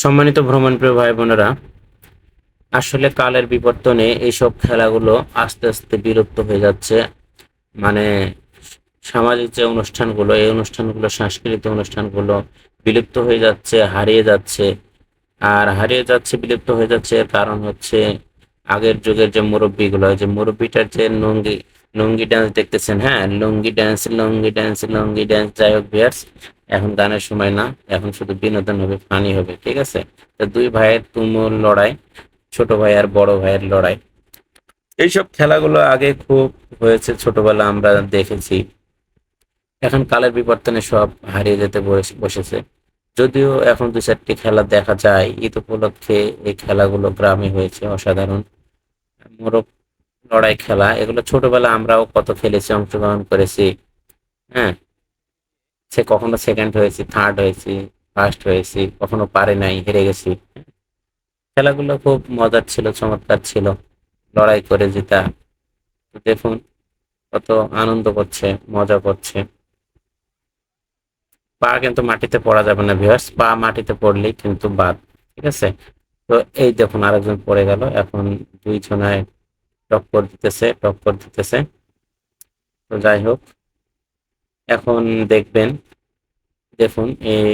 সম্মানিত ভ্রমণপ্রিয় ভাই বোনেরা, আসলে কালের বিবর্তনে এইসব খেলাগুলো আস্তে আস্তে বিলুপ্ত হয়ে যাচ্ছে। মানে সামাজিক যে অনুষ্ঠানগুলো, এই অনুষ্ঠানগুলো, সাংস্কৃতিক অনুষ্ঠানগুলো বিলুপ্ত হয়ে যাচ্ছে, হারিয়ে যাচ্ছে। আর হারিয়ে যাচ্ছে, বিলুপ্ত হয়ে যাচ্ছে কারণ হচ্ছে আগের যুগের যে মুরব্বীগুলো, যে মুরব্বীটার যে লুঙ্গি লুঙ্গি ড্যান্স দেখতেছেন হ্যাঁ lungi dance lungi dance lungi dance যাই হোক ভিয়ার্স এখন গানের সময় না, এখন শুধু বিনোদন হবে ফানি হবে, ঠিক আছে? তো দুই ভাইয়ের তুমুল লড়াই, ছোট ভাই আর বড় ভাইয়ের লড়াই। এইসব খেলাগুলো আগে খুব হয়েছে, ছোটবেলা আমরা দেখেছি। এখন কালের বিবর্তনে সব হারিয়ে যেতে বসে- বসেছে। যদিও এখন দু চারটি খেলা দেখা যায়, ঈদ উপলক্ষে এই খেলাগুলো গ্রামে হয়েছে, অসাধারণ। মোরগ লড়াই খেলা, এগুলো ছোটবেলা আমরাও কত খেলেছি, অংশগ্রহণ করেছি। হ্যাঁ সে কখনো সেকেন্ড হয়েছি থার্ড হয়েছি ফার্স্ট হয়েছি, কখনো পারে নাই, হেরে গেছি। খেলাগুলো খুব মজার ছিল, চমৎকার ছিল, লড়াই করে জিতা। দেখুন, কত আনন্দ করছে, মজা করছে। পা কিন্তু মাটিতে পড়া যাবে না ভিউয়ার্স পা মাটিতে পড়লেই কিন্তু বাদ, ঠিক আছে? তো এই দেখুন, আরেকজন পড়ে গেল, এখন দুই জনায় টক্কর দিতেছে টক্কর দিতেছে। তো যাই হোক, এখন দেখবেন, দেখুন এই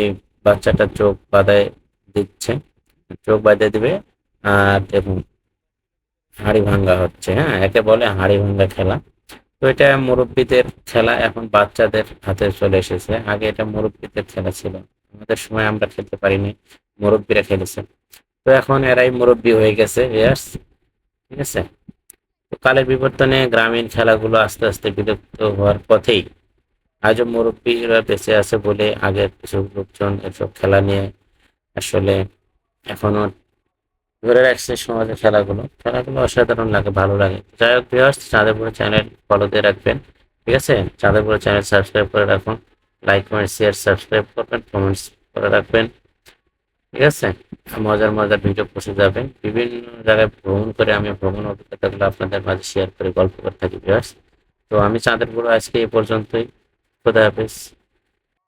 বাচ্চাটা চোখ বাঁধায় দিচ্ছে। চোখ বাঁধে দিবে, আর দেখুন, হাড়ি ভাঙ্গা হচ্ছে হ্যাঁ? একে বলে হাড়ি ভাঙ্গা খেলা। তো এটা মুরব্বীদের খেলা, এখন বাচ্চাদের হাতে চলে এসেছে। আগে এটা মুরব্বীদের খেলা ছিল। আমাদের সময় আমরা খেলতে পারিনি, মুরব্বীরা খেলেছে। তো এখন এরাই মুরব্বী হয়ে গেছে ঠিক আছে? কালের বিবর্তনে গ্রামীণ খেলাগুলো আস্তে আস্তে বিলুপ্ত হওয়ার পথেই আজও মুরব্বীরা বেঁচে আছে বলে আগের কিছু লোকজন এসব খেলা নিয়ে আসলে এখনও ধরে রাখছে সমাজে খেলাগুলো। খেলাগুলো অসাধারণ লাগে, ভালো লাগে। যাই হোক ভিউয়ার্স চাঁদেপুরে চ্যানেল ফলো দিয়ে রাখবেন, ঠিক আছে? চাঁদেপুরে চ্যানেল সাবস্ক্রাইব করে রাখুন লাইক কমেন্ট শেয়ার সাবস্ক্রাইব করবেন কমেন্টস করে রাখবেন, ঠিক আছে? মজার মজার ভিডিও পৌঁছে যাবে। বিভিন্ন জায়গায় ভ্রমণ করে আমি ভ্রমণ অভিজ্ঞতাগুলো আপনাদের মাঝে শেয়ার করে গল্প করে থাকি তো আমি চাঁদের বড় আজকে এই পর্যন্তই। খোদা হাফেজ।